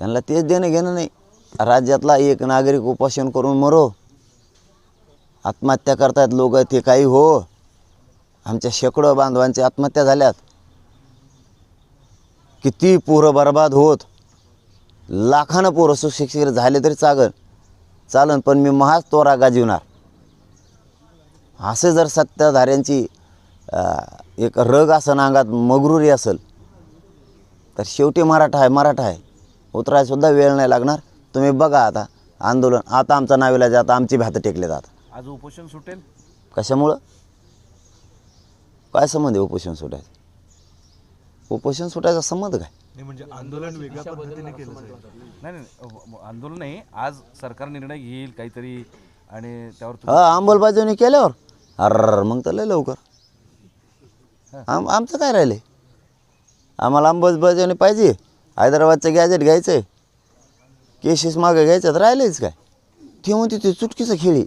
त्यांना तेच देणं घेणं नाही. राज्यातला एक नागरिक उपोषण करून मरो. आत्महत्या करतात लोक ते काही हो. आमच्या शेकडो बांधवांची आत्महत्या झाल्यात. किती पोरं बर्बाद होत. लाखानं पोरं सुशिक्षित झाले तरी चागल. चालन पण मी महाच तोरा गाजीवणार असे जर सत्ताधाऱ्यांची एक रग असन अंगात मगरुरी असेल तर शेवटी मराठा आहे मराठा आहे. उतरायसुद्धा वेळ नाही लागणार. तुम्ही बघा आता आंदोलन. आता आमचा नाविलाज आता आमची भ्यात टेकले जातात. आज उपोषण सुटेल? कशामुळं? काय संबंध आहे उपोषण सुटायचं? उपोषण सुटायचा संबंध काय? नाही म्हणजे आंदोलन वेगळ्या पद्धतीने केलं जाईल. नाही नाही अ- आंदोलन नाही. आज सरकार निर्णय घेईल काहीतरी आणि त्यावर तुम्ही- हा अंमलबजावणी केल्यावर? अर मग तर लय लवकर. आम आमचं काय राहिले आम्हाला अंमलबजावणी पाहिजे. हैदराबादचं गॅजेट घ्यायचं? आहे केसेस मागे घ्यायचं तर राहिलेच काय? ते म्हणते ते चुटकीचं खेळी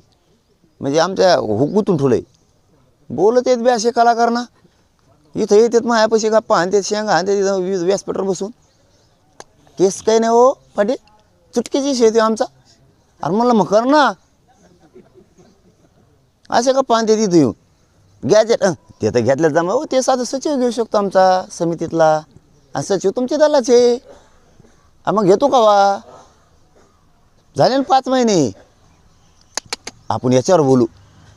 म्हणजे आमच्या हुकूतून आहे बोलत येत बी असे कलाकार ना. इथं येतात मायापाशी गप्पा आणतात शेंगा आणतात तिथं वी- व्यासपीठावर बसून. केस काही नाही हो पाटील. चुटकीची शेती आमचा. अरे म्हणलं मग कर ना. असे गप्पा पाहते तिथं येऊन. गॅजेट ते तर घेतलं जमा. हो ते साधं सचिव घेऊ शकतो आमचा समितीतला. आणि सचिव तुमचे दलाचे हा, मग घेतो का वा? झाले ना पाच महिने. आपण याच्यावर बोलू.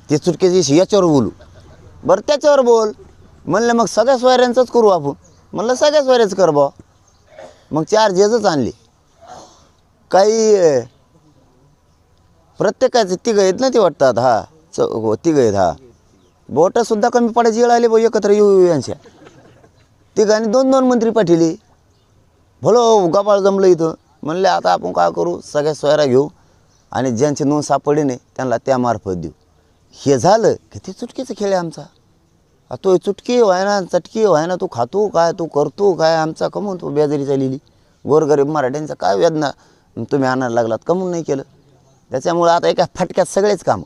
ते चुटकेची याच्यावर बोलू. बरं त्याच्यावर बोल. म्हणलं मग सगळ्या सोयऱ्यांचंच करू आपण. म्हणलं सगळ्या सोयऱ्याच कर बा मग चार जेजच आणले. काही प्रत्येकाचे तिघ आहेत ना ते वाटतात. हा च तिघं तिघ आहेत हा. बोटंसुद्धा कमी पडायची वेळ आली बा एकत्र येऊ यांच्या. तिघांनी दोन दोन मंत्री पाठिले. भलो हो, गपाळ जमलं इथं. म्हणले आता आपण काय करू? सगळ्या सोयरा घेऊ आणि ज्यांची नोंद सापडली नाही त्यांना त्यामार्फत देऊ. हे झालं की ते चुटकीचं खेळ आहे आमचा. तो चुटकी व्हाय ना चटकी व्हाय ना तू खातो काय तू करतो काय आमचा कमवून तो बेजारी चाललेली गोरगरीब मराठ्यांचा काय वेदना. तुम्ही आणायला लागलात कमून नाही केलं. त्याच्यामुळं आता एका फटक्यात सगळेच कामं.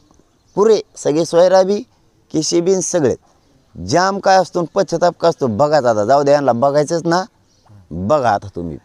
पुरे सगळे सोयराबी केशेबीन सगळे जाम काय असतो पश्चाताप काय असतो? बघा आता जाऊ द्या यांना बघायचंच ना? बघा आता तुम्ही.